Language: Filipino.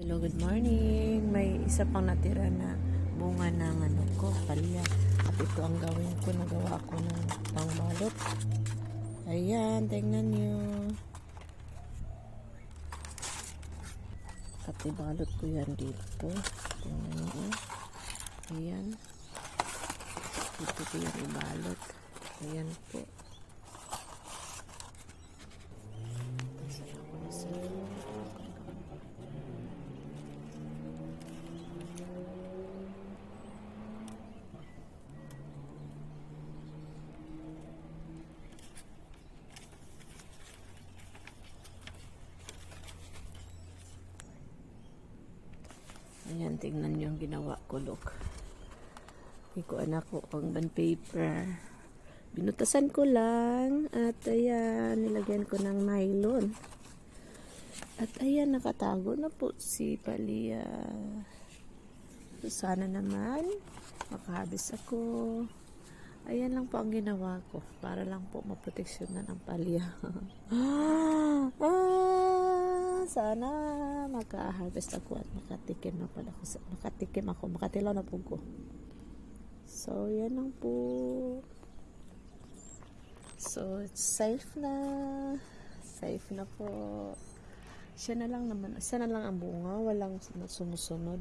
Hello, good morning. May isa pang natira na bunga ng ano ko, palya. At ito ang gawin ko, nagawa ko ng pangbalot. Ayan, tingnan nyo. At ibalot ko yan dito. Tingnan nyo. Ayan. Dito ko yan ibalot. Ayan po. Ayan, tingnan nyo yung ginawa ko, look. Hindi ko anak ko ang band paper. Binutasan ko lang. At ayan, nilagyan ko ng nylon. At ayan, nakatago na po si Palia. So, sana naman, makahabis ako. Ayan lang po ang ginawa ko. Para lang po maproteksyonan ang Palia. sana maka-harvest ako at makatikim na pala ako. Makatikim ako. Makatilaw na po ko. So, yan lang po. So, it's safe na. Safe na po. Siya na lang naman. Siya na lang ang bunga. Walang sumusunod.